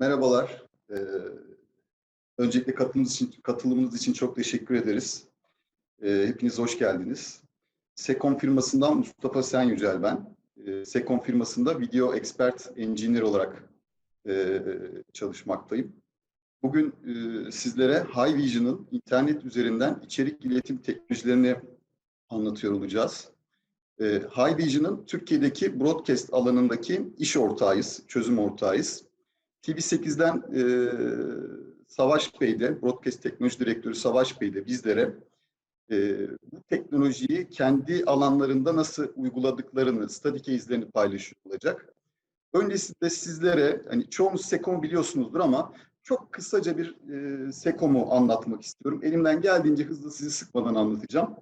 Merhabalar. Ee, öncelikle katılımınız için, katılımınız için çok teşekkür ederiz. Ee, hepiniz hoş geldiniz. Sekom firmasından Mustafa Sen Yücel ben. Ee, Sekom firmasında Video Expert Engineer olarak e, çalışmaktayım. Bugün e, sizlere High Vision'ın internet üzerinden içerik iletim teknolojilerini anlatıyor olacağız. E, High Vision'ın Türkiye'deki broadcast alanındaki iş ortağıyız, çözüm ortağıyız. TV8'den e, Savaş Bey de, Broadcast Teknoloji Direktörü Savaş Bey de bizlere e, bu teknolojiyi kendi alanlarında nasıl uyguladıklarını, study case'lerini paylaşıyor olacak. Öncesinde sizlere, hani çoğunuz Sekom biliyorsunuzdur ama çok kısaca bir e, Sekom'u anlatmak istiyorum. Elimden geldiğince hızlı sizi sıkmadan anlatacağım.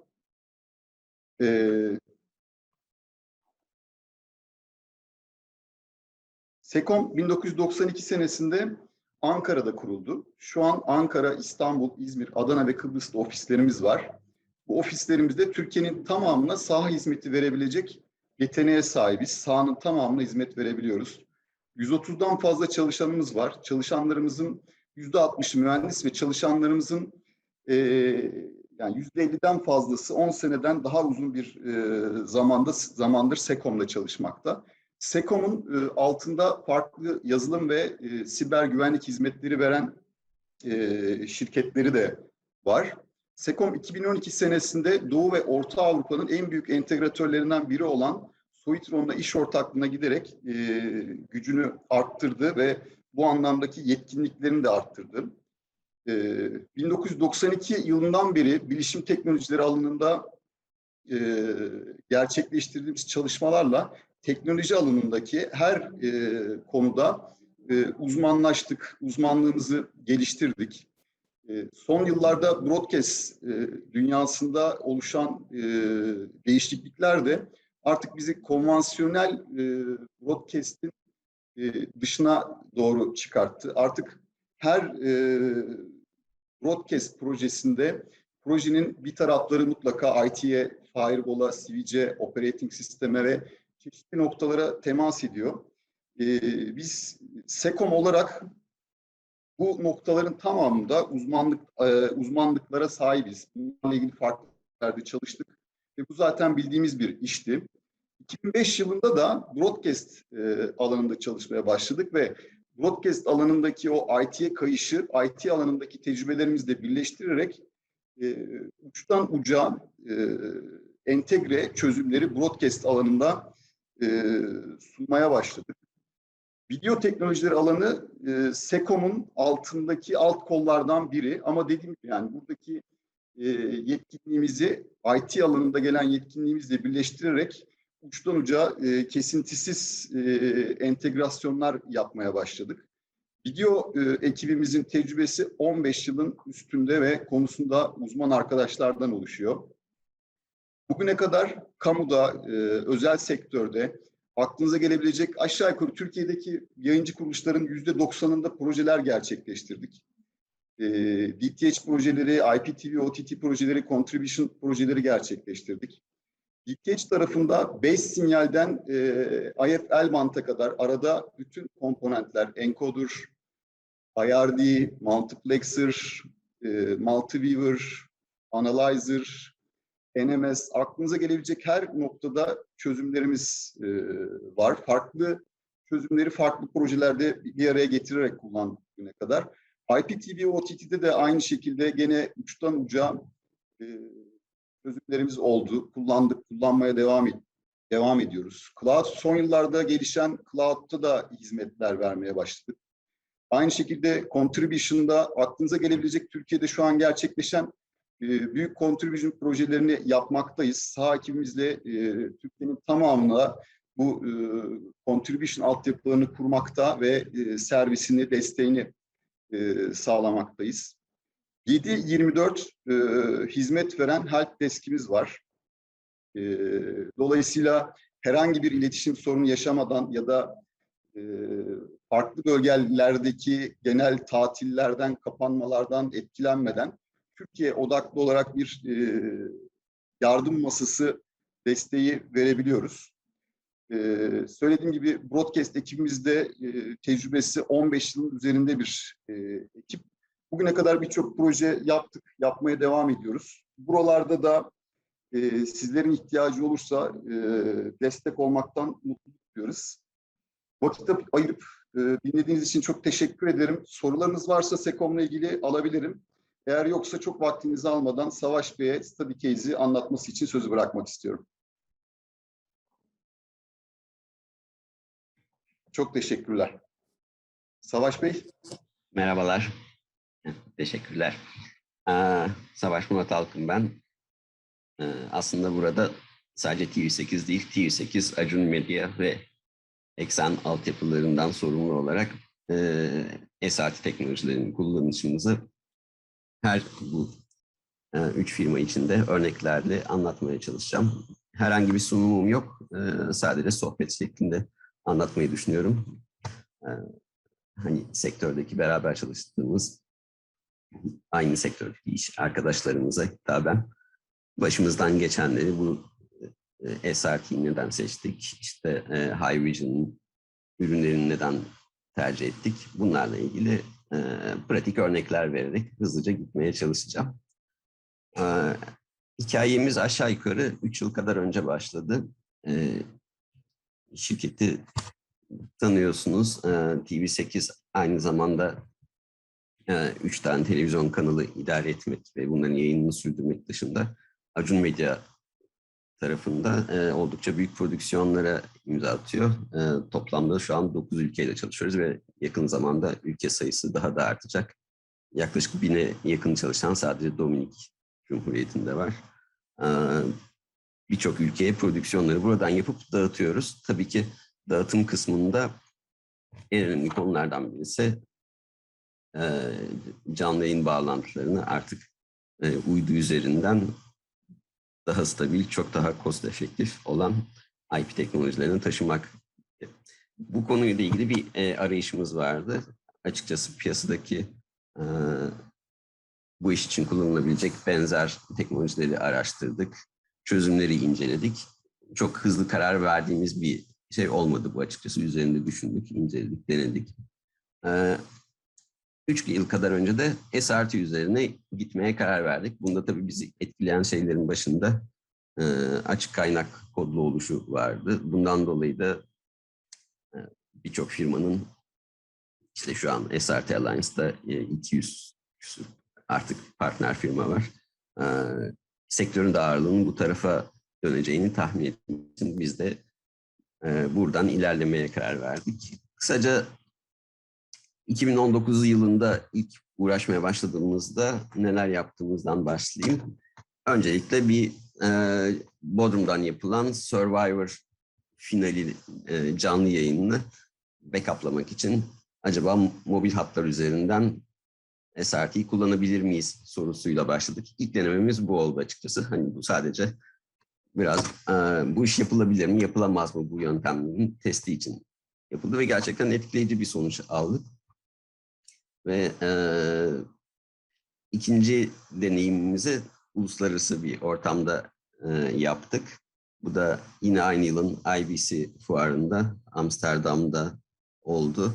E, Sekom 1992 senesinde Ankara'da kuruldu. Şu an Ankara, İstanbul, İzmir, Adana ve Kıbrıs'ta ofislerimiz var. Bu ofislerimizde Türkiye'nin tamamına saha hizmeti verebilecek yeteneğe sahibiz. Sahanın tamamına hizmet verebiliyoruz. 130'dan fazla çalışanımız var. Çalışanlarımızın %60'ı mühendis ve çalışanlarımızın e, yani %50'den fazlası 10 seneden daha uzun bir e, zamanda zamandır Sekom'da çalışmakta. Sekom'un e, altında farklı yazılım ve e, siber güvenlik hizmetleri veren e, şirketleri de var. Sekom 2012 senesinde Doğu ve Orta Avrupa'nın en büyük entegratörlerinden biri olan Soitron'la iş ortaklığına giderek e, gücünü arttırdı ve bu anlamdaki yetkinliklerini de arttırdı. E, 1992 yılından beri bilişim teknolojileri alanında e, gerçekleştirdiğimiz çalışmalarla teknoloji alanındaki her e, konuda e, uzmanlaştık, uzmanlığımızı geliştirdik. E, son yıllarda broadcast e, dünyasında oluşan e, değişiklikler de artık bizi konvansiyonel e, broadcast'in e, dışına doğru çıkarttı. Artık her e, broadcast projesinde projenin bir tarafları mutlaka IT'ye, firewall'a, CVC, operating sisteme ve çeşitli noktalara temas ediyor. Ee, biz SECOM olarak bu noktaların tamamında uzmanlık e, uzmanlıklara sahibiz. Bunlarla ilgili farklı yerlerde çalıştık ve bu zaten bildiğimiz bir işti. 2005 yılında da broadcast e, alanında çalışmaya başladık ve broadcast alanındaki o IT'ye kayışı, IT alanındaki tecrübelerimizle birleştirerek e, uçtan uca entegre çözümleri broadcast alanında e, sunmaya başladık. Video teknolojileri alanı e, SECOM'un altındaki alt kollardan biri ama dediğim gibi yani buradaki e, yetkinliğimizi IT alanında gelen yetkinliğimizle birleştirerek uçtan uca e, kesintisiz e, entegrasyonlar yapmaya başladık. Video e, ekibimizin tecrübesi 15 yılın üstünde ve konusunda uzman arkadaşlardan oluşuyor. Bugüne kadar kamuda, e, özel sektörde aklınıza gelebilecek aşağı yukarı Türkiye'deki yayıncı kuruluşların yüzde doksanında projeler gerçekleştirdik. E, DTH projeleri, IPTV, OTT projeleri, contribution projeleri gerçekleştirdik. DTH tarafında base sinyalden e, IFL banta kadar arada bütün komponentler, encoder, IRD, multiplexer, e, multiviewer, analyzer, NMS, aklınıza gelebilecek her noktada çözümlerimiz e, var. Farklı çözümleri farklı projelerde bir araya getirerek kullandık güne kadar. IPTV OTT'de de aynı şekilde gene uçtan uca e, çözümlerimiz oldu. Kullandık, kullanmaya devam et, devam ediyoruz. Cloud son yıllarda gelişen Cloud'da da hizmetler vermeye başladık. Aynı şekilde Contribution'da aklınıza gelebilecek Türkiye'de şu an gerçekleşen büyük contribution projelerini yapmaktayız. Sağ ekibimizle e, Türkiye'nin tamamına bu e, contribution altyapılarını kurmakta ve e, servisini, desteğini e, sağlamaktayız. 7-24 e, hizmet veren help deskimiz var. Dolayısıyla herhangi bir iletişim sorunu yaşamadan ya da farklı bölgelerdeki genel tatillerden, kapanmalardan etkilenmeden Türkiye odaklı olarak bir e, yardım masası desteği verebiliyoruz. Ee, söylediğim gibi broadcast ekibimizde e, tecrübesi 15 yılın üzerinde bir e, ekip. Bugüne kadar birçok proje yaptık, yapmaya devam ediyoruz. Buralarda da e, sizlerin ihtiyacı olursa e, destek olmaktan mutluluk duyuyoruz. Vakit ayırıp e, dinlediğiniz için çok teşekkür ederim. Sorularınız varsa Sekom'la ilgili alabilirim. Eğer yoksa çok vaktinizi almadan Savaş Bey'e study case'i anlatması için sözü bırakmak istiyorum. Çok teşekkürler. Savaş Bey. Merhabalar. Teşekkürler. Aa, Savaş Murat Alkın ben. Ee, aslında burada sadece TV8 değil, TV8, Acun Medya ve Eksen altyapılarından sorumlu olarak e, SRT teknolojilerinin kullanışımızı her e, üç firma içinde örneklerle anlatmaya çalışacağım. Herhangi bir sunumum yok. E, sadece sohbet şeklinde anlatmayı düşünüyorum. E, hani sektördeki beraber çalıştığımız aynı sektördeki iş arkadaşlarımıza hitaben başımızdan geçenleri bu e, SRT'yi neden seçtik, işte e, High Vision'ın ürünlerini neden tercih ettik. Bunlarla ilgili e, pratik örnekler vererek hızlıca gitmeye çalışacağım. E, hikayemiz aşağı yukarı 3 yıl kadar önce başladı. E, şirketi tanıyorsunuz. E, TV8 aynı zamanda e, üç tane televizyon kanalı idare etmek ve bunların yayınını sürdürmek dışında Acun Medya tarafında e, oldukça büyük prodüksiyonlara imza atıyor. E, toplamda şu an 9 ülkeyle çalışıyoruz ve yakın zamanda ülke sayısı daha da artacak. Yaklaşık bine yakın çalışan sadece Dominik Cumhuriyeti'nde var. E, Birçok ülkeye prodüksiyonları buradan yapıp dağıtıyoruz. Tabii ki dağıtım kısmında en önemli konulardan birisi e, canlı yayın bağlantılarını artık e, uydu üzerinden daha stabil, çok daha cost efektif olan IP teknolojilerini taşımak. Bu konuyla ilgili bir e, arayışımız vardı. Açıkçası piyasadaki e, bu iş için kullanılabilecek benzer teknolojileri araştırdık, çözümleri inceledik. Çok hızlı karar verdiğimiz bir şey olmadı bu açıkçası. Üzerinde düşündük, inceledik, denedik. E, üç yıl kadar önce de SRT üzerine gitmeye karar verdik. Bunda tabii bizi etkileyen şeylerin başında e, açık kaynak kodlu oluşu vardı. Bundan dolayı da e, birçok firmanın işte şu an SRT Alliance'da e, 200 küsur artık partner firma var. E, sektörün de ağırlığının bu tarafa döneceğini tahmin ettiğim için biz de e, buradan ilerlemeye karar verdik. Kısaca 2019 yılında ilk uğraşmaya başladığımızda neler yaptığımızdan başlayayım. Öncelikle bir e, Bodrum'dan yapılan Survivor finali e, canlı yayınını backuplamak için acaba mobil hatlar üzerinden SRT'yi kullanabilir miyiz sorusuyla başladık. İlk denememiz bu oldu açıkçası. Hani bu sadece biraz e, bu iş yapılabilir mi, yapılamaz mı bu yöntemlerin testi için yapıldı ve gerçekten etkileyici bir sonuç aldık. Ve e, ikinci deneyimimizi uluslararası bir ortamda e, yaptık. Bu da yine aynı yılın IBC fuarında Amsterdam'da oldu.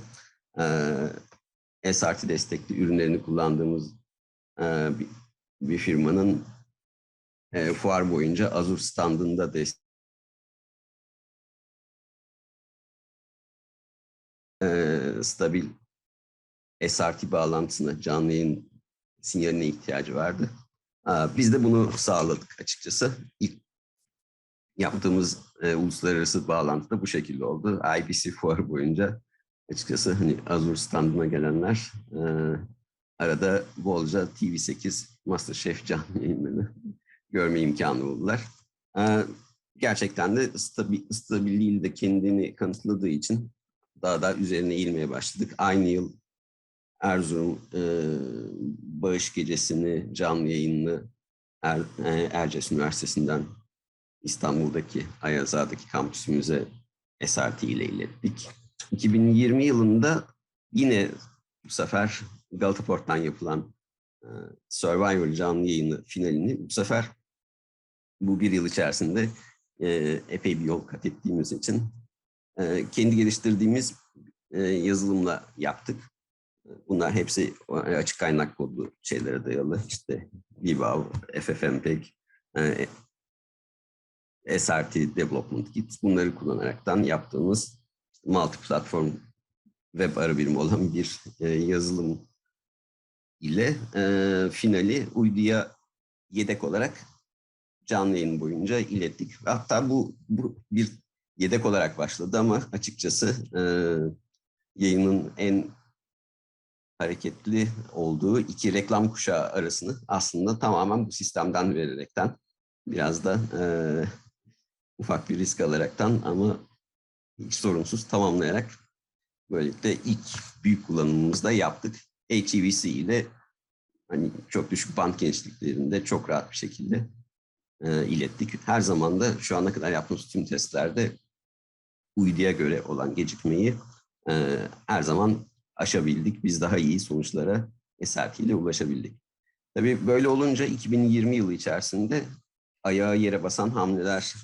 E, SRT destekli ürünlerini kullandığımız e, bir, bir firmanın e, fuar boyunca Azure standında destek stabil SRT bağlantısına, canlı yayın sinyaline ihtiyacı vardı. Biz de bunu sağladık açıkçası. İlk yaptığımız e, uluslararası bağlantı da bu şekilde oldu. IBC fuarı boyunca açıkçası hani Azure standına gelenler e, arada bolca TV8 Masterchef canlı yayınlarını görme imkanı buldular. E, gerçekten de stabil, stabilliği de kendini kanıtladığı için daha da üzerine eğilmeye başladık. Aynı yıl Erzurum e, bağış gecesini canlı yayınlı er, e, Erciyes Üniversitesi'nden İstanbul'daki Ayazağ'daki kampüsümüze SRT ile ilettik. 2020 yılında yine bu sefer Galata Port'tan yapılan e, Survivor canlı yayını finalini bu sefer bu bir yıl içerisinde e, epey bir yol kat ettiğimiz için e, kendi geliştirdiğimiz e, yazılımla yaptık. Bunlar hepsi açık kaynak kodlu şeylere dayalı. İşte Vivav, FFmpeg, e, SRT Development Kit bunları kullanaraktan yaptığımız multi-platform web arı birimi olan bir e, yazılım ile e, finali uyduya yedek olarak canlı yayın boyunca ilettik. Hatta bu, bu bir yedek olarak başladı ama açıkçası e, yayının en hareketli olduğu iki reklam kuşağı arasını aslında tamamen bu sistemden vererekten biraz da e, ufak bir risk alaraktan ama hiç sorunsuz tamamlayarak böylelikle ilk büyük kullanımımızda yaptık. HEVC ile hani çok düşük band genişliklerinde çok rahat bir şekilde e, ilettik. Her zaman da şu ana kadar yaptığımız tüm testlerde uyduya göre olan gecikmeyi e, her zaman aşabildik. Biz daha iyi sonuçlara SRT ile ulaşabildik. Tabii böyle olunca 2020 yılı içerisinde ayağa yere basan hamleler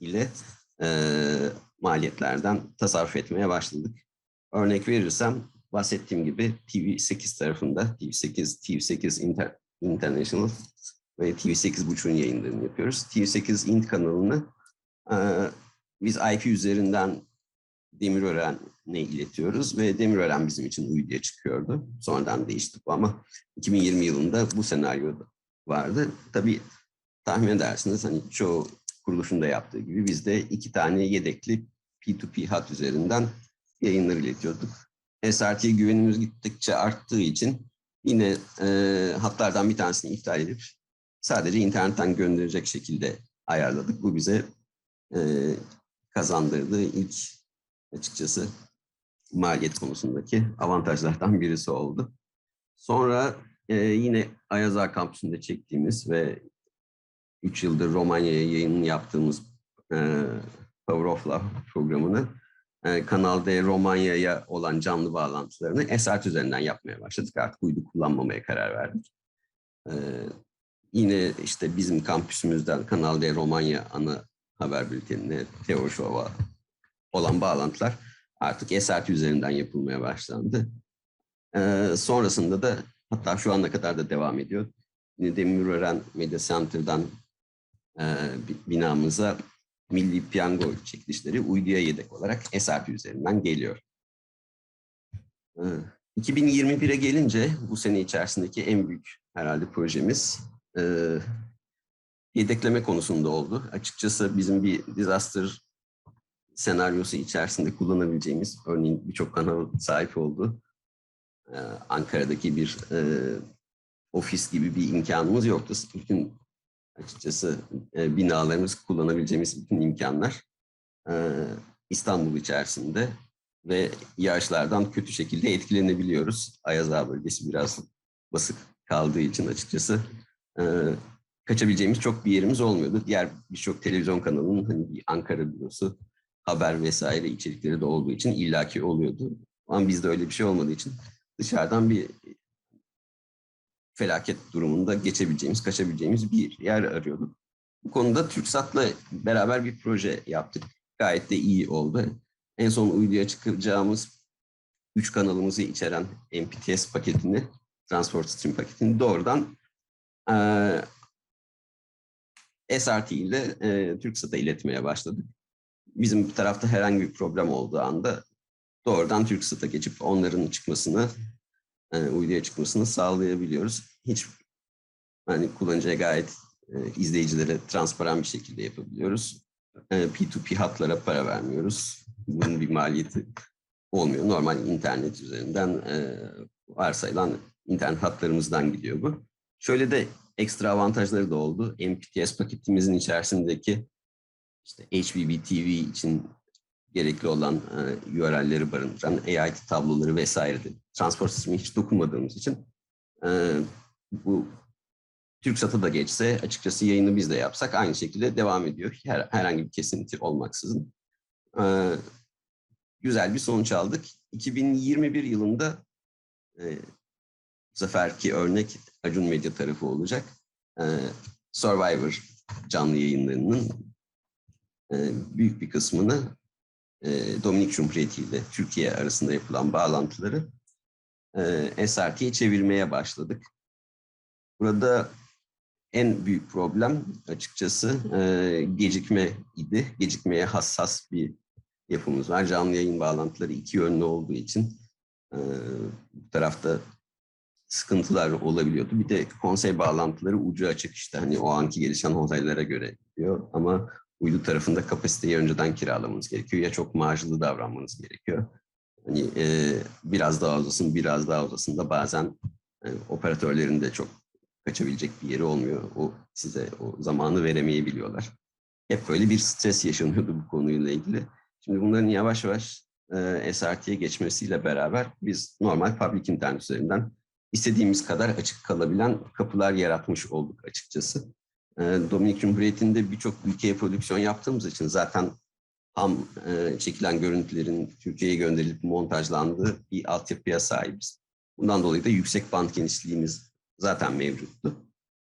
ile e, maliyetlerden tasarruf etmeye başladık. Örnek verirsem bahsettiğim gibi TV8 tarafında TV8, TV8 Inter, International ve TV8.5'un yayınlarını yapıyoruz. TV8 Int kanalını e, biz IP üzerinden Demirören'e iletiyoruz ve Demirören bizim için uyduya çıkıyordu. Sonradan değişti bu ama 2020 yılında bu senaryo vardı. Tabii tahmin edersiniz hani çoğu kuruluşun da yaptığı gibi biz de iki tane yedekli P2P hat üzerinden yayınları iletiyorduk. SRT güvenimiz gittikçe arttığı için yine e, hatlardan bir tanesini iptal edip sadece internetten gönderecek şekilde ayarladık. Bu bize e, kazandırdığı ilk açıkçası maliyet konusundaki avantajlardan birisi oldu. Sonra e, yine Ayaza kampüsünde çektiğimiz ve 3 yıldır Romanya'ya yayın yaptığımız e, Power of Love programını e, Kanal D Romanya'ya olan canlı bağlantılarını SRT üzerinden yapmaya başladık. Artık uydu kullanmamaya karar verdik. E, yine işte bizim kampüsümüzden Kanal D Romanya ana haber bültenine, Teo Show'a olan bağlantılar artık SRT üzerinden yapılmaya başlandı. Ee, sonrasında da hatta şu ana kadar da devam ediyor. Demirören Media Center'dan e, binamıza Milli Piyango çekilişleri uyduya yedek olarak SRT üzerinden geliyor. Ee, 2021'e gelince bu sene içerisindeki en büyük herhalde projemiz e, yedekleme konusunda oldu. Açıkçası bizim bir disaster senaryosu içerisinde kullanabileceğimiz, örneğin birçok kanal sahip oldu. Ee, Ankara'daki bir e, ofis gibi bir imkanımız yoktu. Bütün açıkçası e, binalarımız kullanabileceğimiz bütün imkanlar e, İstanbul içerisinde ve yağışlardan kötü şekilde etkilenebiliyoruz. Ayaz bölgesi biraz basık kaldığı için açıkçası e, kaçabileceğimiz çok bir yerimiz olmuyordu. Diğer birçok televizyon kanalının hani bir Ankara bürosu, haber vesaire içerikleri de olduğu için illaki oluyordu. Ama bizde öyle bir şey olmadığı için dışarıdan bir felaket durumunda geçebileceğimiz, kaçabileceğimiz bir yer arıyorduk. Bu konuda TürkSat'la beraber bir proje yaptık. Gayet de iyi oldu. En son uyduya çıkacağımız üç kanalımızı içeren MPTS paketini, Transport Stream paketini doğrudan e, SRT ile e, TürkSat'a iletmeye başladık. Bizim tarafta herhangi bir problem olduğu anda doğrudan TürkSat'a geçip onların çıkmasını, e, uyduya çıkmasını sağlayabiliyoruz. Hiç hani kullanıcıya gayet e, izleyicilere transparan bir şekilde yapabiliyoruz. E, P2P hatlara para vermiyoruz. Bunun bir maliyeti olmuyor. Normal internet üzerinden e, varsayılan internet hatlarımızdan gidiyor bu. Şöyle de ekstra avantajları da oldu. MPTS paketimizin içerisindeki işte HBB TV için gerekli olan e, URL'leri barındıran AIT tabloları vesaire de transport sistemi hiç dokunmadığımız için e, bu TürkSat'a da geçse açıkçası yayını biz de yapsak aynı şekilde devam ediyor. Her, herhangi bir kesinti olmaksızın. E, güzel bir sonuç aldık. 2021 yılında e, bu örnek Acun Medya tarafı olacak. E, Survivor canlı yayınlarının büyük bir kısmını e, Dominik Cumhuriyeti ile Türkiye arasında yapılan bağlantıları e, SRT'ye çevirmeye başladık. Burada en büyük problem açıkçası e, gecikme idi. Gecikmeye hassas bir yapımız var. Canlı yayın bağlantıları iki yönlü olduğu için e, bu tarafta sıkıntılar olabiliyordu. Bir de konsey bağlantıları ucu açık işte hani o anki gelişen olaylara göre gidiyor ama uydu tarafında kapasiteyi önceden kiralamanız gerekiyor ya çok marjlı davranmanız gerekiyor. Hani e, biraz daha uzasın, biraz daha uzasın da bazen e, operatörlerin de çok kaçabilecek bir yeri olmuyor. O size o zamanı veremeyebiliyorlar. Hep böyle bir stres yaşanıyordu bu konuyla ilgili. Şimdi bunların yavaş yavaş e, SRT'ye geçmesiyle beraber biz normal public internet üzerinden istediğimiz kadar açık kalabilen kapılar yaratmış olduk açıkçası. E, Dominik Cumhuriyeti'nde birçok ülkeye prodüksiyon yaptığımız için zaten ham e, çekilen görüntülerin Türkiye'ye gönderilip montajlandığı bir altyapıya sahibiz. Bundan dolayı da yüksek band genişliğimiz zaten mevcuttu.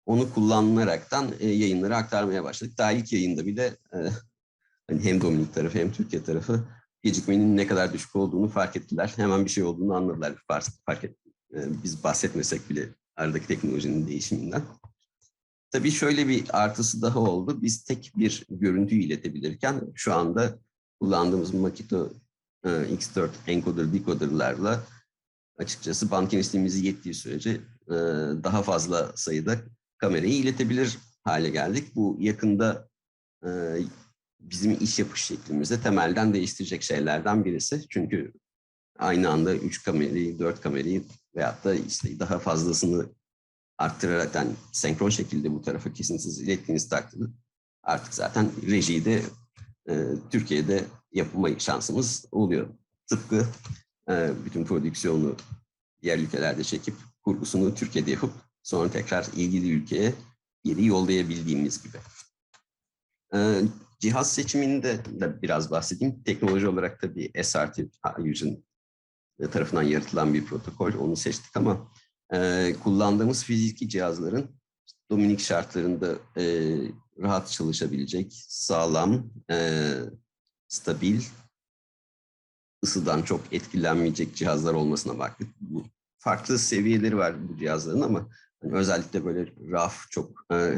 Onu kullanaraktan e, yayınları aktarmaya başladık. Daha ilk yayında bile e, hani hem Dominik tarafı hem Türkiye tarafı gecikmenin ne kadar düşük olduğunu fark ettiler. Hemen bir şey olduğunu anladılar. Fark, fark et, e, biz bahsetmesek bile aradaki teknolojinin değişiminden. Tabii şöyle bir artısı daha oldu. Biz tek bir görüntüyü iletebilirken şu anda kullandığımız Makito e, X4 encoder decoderlarla açıkçası band genişliğimizi yettiği sürece e, daha fazla sayıda kamerayı iletebilir hale geldik. Bu yakında e, bizim iş yapış şeklimizde temelden değiştirecek şeylerden birisi. Çünkü aynı anda 3 kamerayı, 4 kamerayı veyahut da işte daha fazlasını arttırarak yani senkron şekilde bu tarafa kesintisiz ilettiğiniz takdirde artık zaten rejiyi de e, Türkiye'de yapma şansımız oluyor. Tıpkı e, bütün prodüksiyonu diğer ülkelerde çekip kurgusunu Türkiye'de yapıp sonra tekrar ilgili ülkeye geri yollayabildiğimiz gibi. E, cihaz seçiminde de biraz bahsedeyim. Teknoloji olarak tabii SRT Fusion tarafından yaratılan bir protokol. Onu seçtik ama e, kullandığımız fiziki cihazların Dominik şartlarında e, rahat çalışabilecek, sağlam, e, stabil, ısıdan çok etkilenmeyecek cihazlar olmasına baktık. Bu, farklı seviyeleri var bu cihazların ama hani özellikle böyle raf çok e,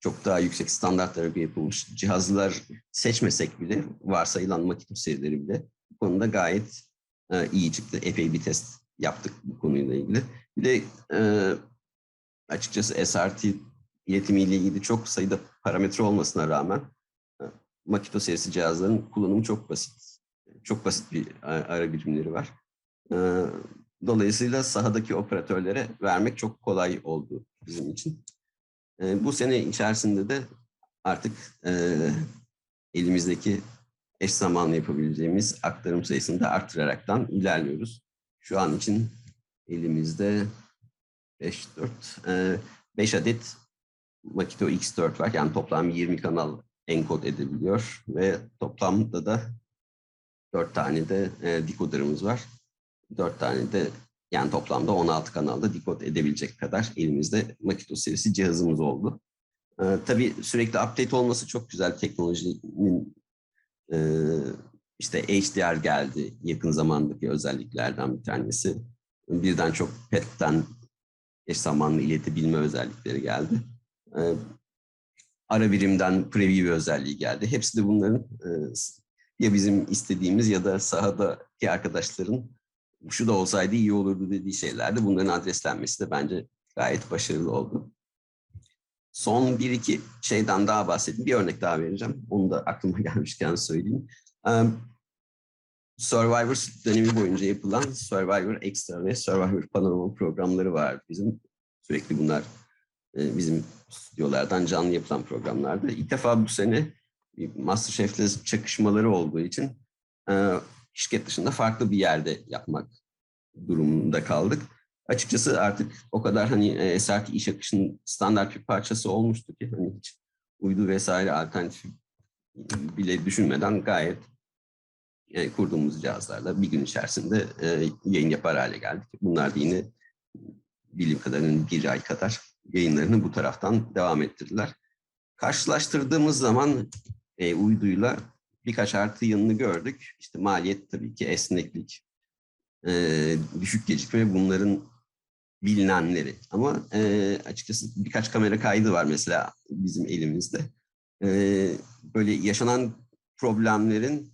çok daha yüksek standartlara yapılmış cihazlar seçmesek bile varsayılan makine serileri bile bu konuda gayet e, iyi çıktı. Epey bir test yaptık bu konuyla ilgili. Bir de e, açıkçası SRT iletimiyle ilgili çok sayıda parametre olmasına rağmen e, Makito serisi cihazların kullanımı çok basit. Çok basit bir ara birimleri var. E, dolayısıyla sahadaki operatörlere vermek çok kolay oldu bizim için. E, bu sene içerisinde de artık e, elimizdeki eş zamanlı yapabileceğimiz aktarım sayısını da arttıraraktan ilerliyoruz. Şu an için elimizde 5, 4, 5 adet Makito X4 var. Yani toplam 20 kanal enkod edebiliyor ve toplamda da 4 tane de e, decoder'ımız var. 4 tane de yani toplamda 16 kanalda dekod edebilecek kadar elimizde Makito serisi cihazımız oldu. E, tabii sürekli update olması çok güzel teknolojinin e, işte HDR geldi yakın zamandaki özelliklerden bir tanesi. Birden çok PET'ten eş zamanlı iletebilme özellikleri geldi. Ee, ara birimden preview özelliği geldi. Hepsi de bunların e, ya bizim istediğimiz ya da sahadaki arkadaşların şu da olsaydı iyi olurdu dediği şeylerdi. Bunların adreslenmesi de bence gayet başarılı oldu. Son bir iki şeyden daha bahsedeyim. Bir örnek daha vereceğim. Onu da aklıma gelmişken söyleyeyim. Survivor dönemi boyunca yapılan Survivor Extra ve Survivor Panorama programları var bizim. Sürekli bunlar bizim stüdyolardan canlı yapılan programlarda. İlk defa bu sene Masterchef'le çakışmaları olduğu için şirket dışında farklı bir yerde yapmak durumunda kaldık. Açıkçası artık o kadar hani SRT iş akışının standart bir parçası olmuştu ki hani hiç uydu vesaire alternatif bile düşünmeden gayet e, kurduğumuz cihazlarla bir gün içerisinde e, yayın yapar hale geldik. Bunlar da yine bilim kadarının bir ay kadar yayınlarını bu taraftan devam ettirdiler. Karşılaştırdığımız zaman e, uyduyla birkaç artı yanını gördük. İşte maliyet tabii ki esneklik, e, düşük gecikme bunların bilinenleri. Ama e, açıkçası birkaç kamera kaydı var mesela bizim elimizde. E, böyle yaşanan problemlerin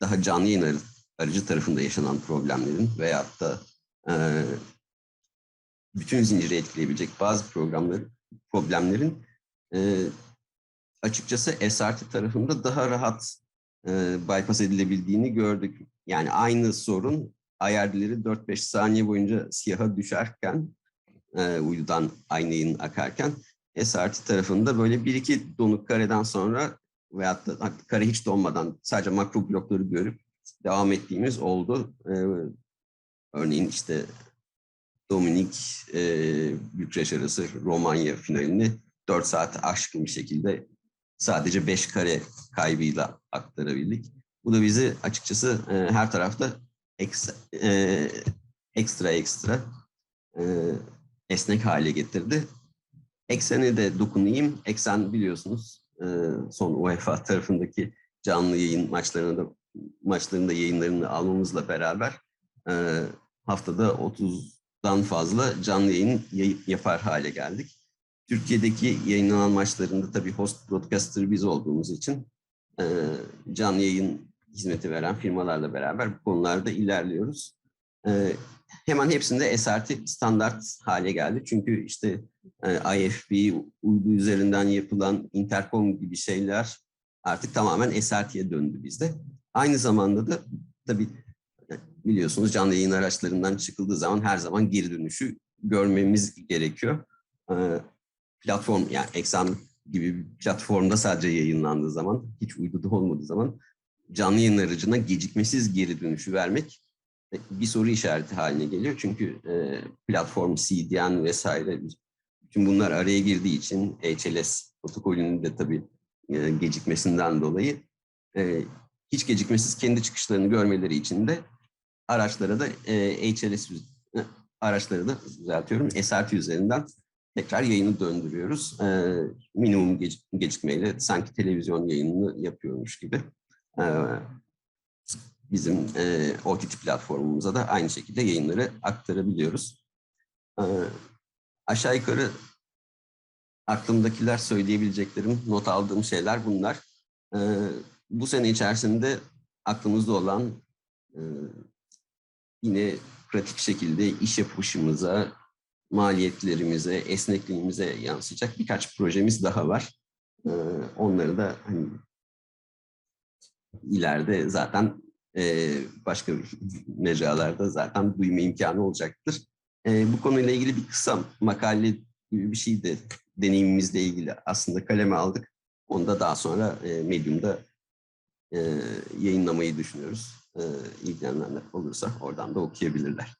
daha canlı yayın aracı tarafında yaşanan problemlerin veyahut da bütün zinciri etkileyebilecek bazı programların problemlerin açıkçası SRT tarafında daha rahat bypass edilebildiğini gördük. Yani aynı sorun IR'leri 4-5 saniye boyunca siyaha düşerken e, uydudan aynı yayın akarken SRT tarafında böyle bir iki donuk kareden sonra veyahut da kare hiç donmadan sadece makro blokları görüp devam ettiğimiz oldu. E, örneğin işte Dominik e, Bükreş arası Romanya finalini 4 saat aşkın bir şekilde sadece 5 kare kaybıyla aktarabildik. Bu da bizi açıkçası e, her tarafta eks, e, ekstra ekstra e, esnek hale getirdi. Eksen'e de dokunayım. Eksen biliyorsunuz son UEFA tarafındaki canlı yayın maçlarını da maçlarında yayınlarını almamızla beraber e, haftada 30'dan fazla canlı yayın yapar hale geldik. Türkiye'deki yayınlanan maçlarında tabii host broadcaster biz olduğumuz için e, canlı yayın hizmeti veren firmalarla beraber bu konularda ilerliyoruz. E, hemen hepsinde SRT standart hale geldi. Çünkü işte e, IFB, uydu üzerinden yapılan intercom gibi şeyler artık tamamen SRT'ye döndü bizde. Aynı zamanda da tabii biliyorsunuz canlı yayın araçlarından çıkıldığı zaman her zaman geri dönüşü görmemiz gerekiyor. E, platform yani Eksan gibi bir platformda sadece yayınlandığı zaman, hiç uyduda olmadığı zaman canlı yayın aracına gecikmesiz geri dönüşü vermek bir soru işareti haline geliyor. Çünkü e, platform, CDN vesaire bütün bunlar araya girdiği için HLS protokolünün de tabii e, gecikmesinden dolayı e, hiç gecikmesiz kendi çıkışlarını görmeleri için de araçlara da e, HLS e, araçları da düzeltiyorum SRT üzerinden tekrar yayını döndürüyoruz. E, minimum gec- gecikmeyle sanki televizyon yayınını yapıyormuş gibi. E, bizim e, OTT platformumuza da aynı şekilde yayınları aktarabiliyoruz. E, aşağı yukarı aklımdakiler söyleyebileceklerim, not aldığım şeyler bunlar. E, bu sene içerisinde aklımızda olan e, yine pratik şekilde iş yapışımıza, maliyetlerimize, esnekliğimize yansıyacak birkaç projemiz daha var. E, onları da hani, ileride zaten e, başka mecralarda zaten duyma imkanı olacaktır. E, bu konuyla ilgili bir kısa makale gibi bir şey de deneyimimizle ilgili aslında kaleme aldık. Onu da daha sonra e, Medium'da e, yayınlamayı düşünüyoruz. E, ilgilenenler olursa oradan da okuyabilirler.